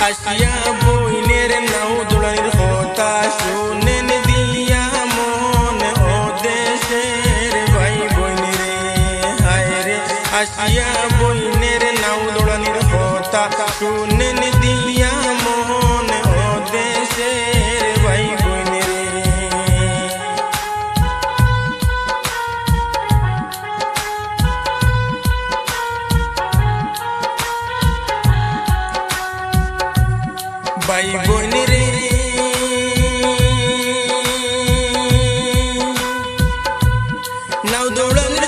আসিয়া বইনের নাও দোলানির কথা শোনেন দিয়া মন ও দেশের ভাই বইনের হায় রে আসিয়া বইনের নাও দোলানির কথা শোনেন দিয়া পাই বোন রে নাও দৌড়ানি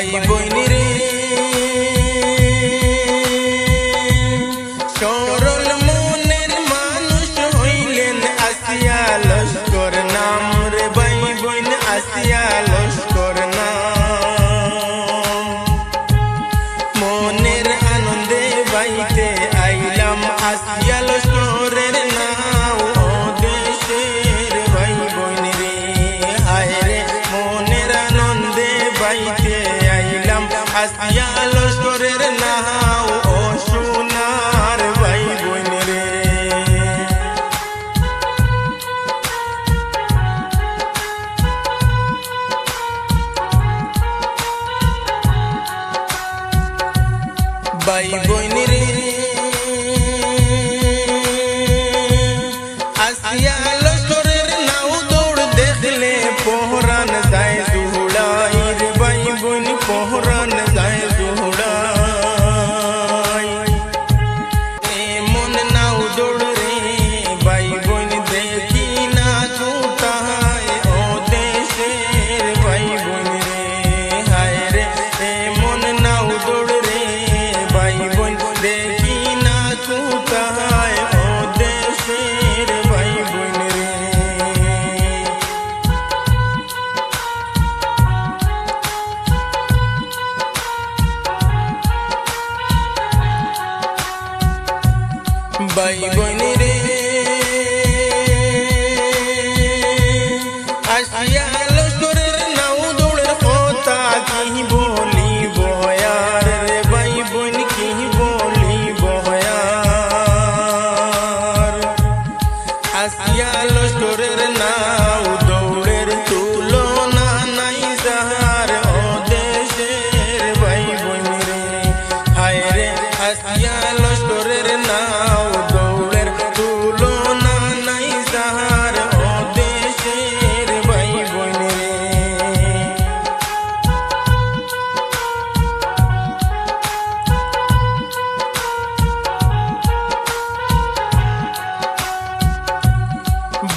ভাই বইনির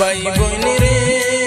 bayi bo ni re.